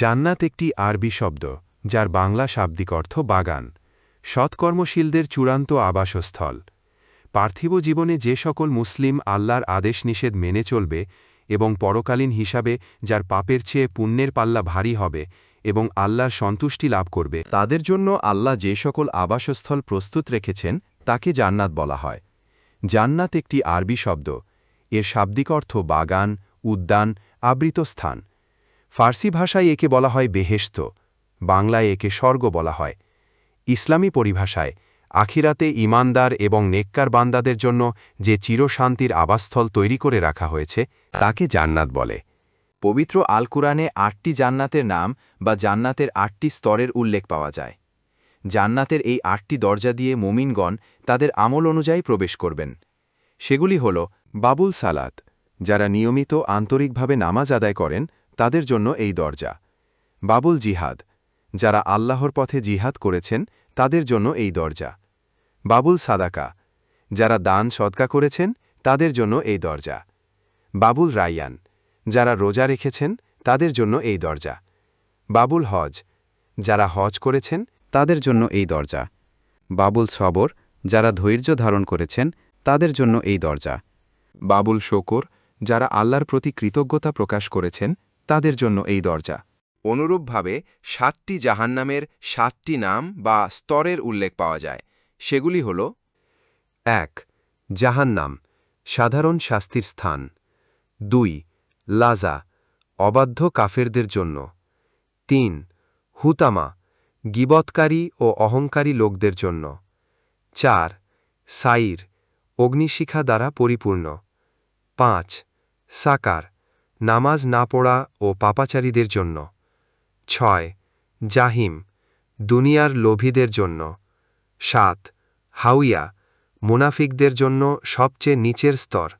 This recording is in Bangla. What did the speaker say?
জান্নাত একটি আরবি শব্দ, যার বাংলা শাব্দিক অর্থ বাগান। সৎকর্মশীলদের চূড়ান্ত আবাসস্থল। পার্থিব জীবনে যে সকল মুসলিম আল্লাহর আদেশ নিষেধ মেনে চলবে এবং পরকালীন হিসাবে যার পাপের চেয়ে পুণ্যের পাল্লা ভারী হবে এবং আল্লাহর সন্তুষ্টি লাভ করবে, তাদের জন্য আল্লাহ যে সকল আবাসস্থল প্রস্তুত রেখেছেন, তাকে জান্নাত বলা হয়। জান্নাত একটি আরবি শব্দ। এর শাব্দিক অর্থ বাগান, উদ্যান আবৃত স্থান ফার্সি ভাষায় একে বলা হয় বেহেশত, বাংলায় একে স্বর্গ বলা হয়। ইসলামী পরিভাষায়, আখিরাতে ইমানদার এবং নেককার বান্দাদের জন্য যে চিরশান্তির আবাসস্থল তৈরি করে রাখা হয়েছে, তাকে জান্নাত বলে। পবিত্র আল কুরআনে আটটি জান্নাতের নাম বা জান্নাতের আটটি স্তরের উল্লেখ পাওয়া যায়। জান্নাতের এই আটটি দরজা দিয়ে মুমিনগণ তাদের আমল অনুযায়ী প্রবেশ করবেন। সেগুলি হল বাবুল সালাত, যারা নিয়মিত আন্তরিকভাবে নামাজ আদায় করেন তাদের জন্য এই দরজা। বাবুল জিহাদ, যারা আল্লাহর পথে জিহাদ করেছেন, তাদের জন্য এই দরজা। বাবুল সাদাকা, যারা দান সদকা করেছেন, তাদের জন্য এই দরজা। বাবুল রাইয়ান, যারা রোজা রেখেছেন, তাদের জন্য এই দরজা। বাবুল হজ, যারা হজ করেছেন, তাদের জন্য এই দরজা। বাবুল সবর, যারা ধৈর্য ধারণ করেছেন, তাদের জন্য এই দরজা। বাবুল শোকর, যারা আল্লাহর প্রতি কৃতজ্ঞতা প্রকাশ করেছেন তাদের জন্য এই দরজা। অনুরূপভাবে সাতটি জাহান্নামের সাতটি নাম বা স্তরের উল্লেখ পাওয়া যায়। সেগুলি হল এক, জাহান্নাম, সাধারণ শাস্তির স্থান। দুই, লাজা, অবাধ্য কাফেরদের জন্য। তিন, হুতামা, গিবৎকারী ও অহংকারী লোকদের জন্য। চার, সাইর, অগ্নিশিখা দ্বারা পরিপূর্ণ। পাঁচ, সাকার নামাজ না পড়া ও পাপাচারীদের জন্য। ছয়, জাহিম, দুনিয়ার লোভীদের জন্য। সাত হাউইয়া মুনাফিকদের জন্য সবচেয়ে নিচের স্তর।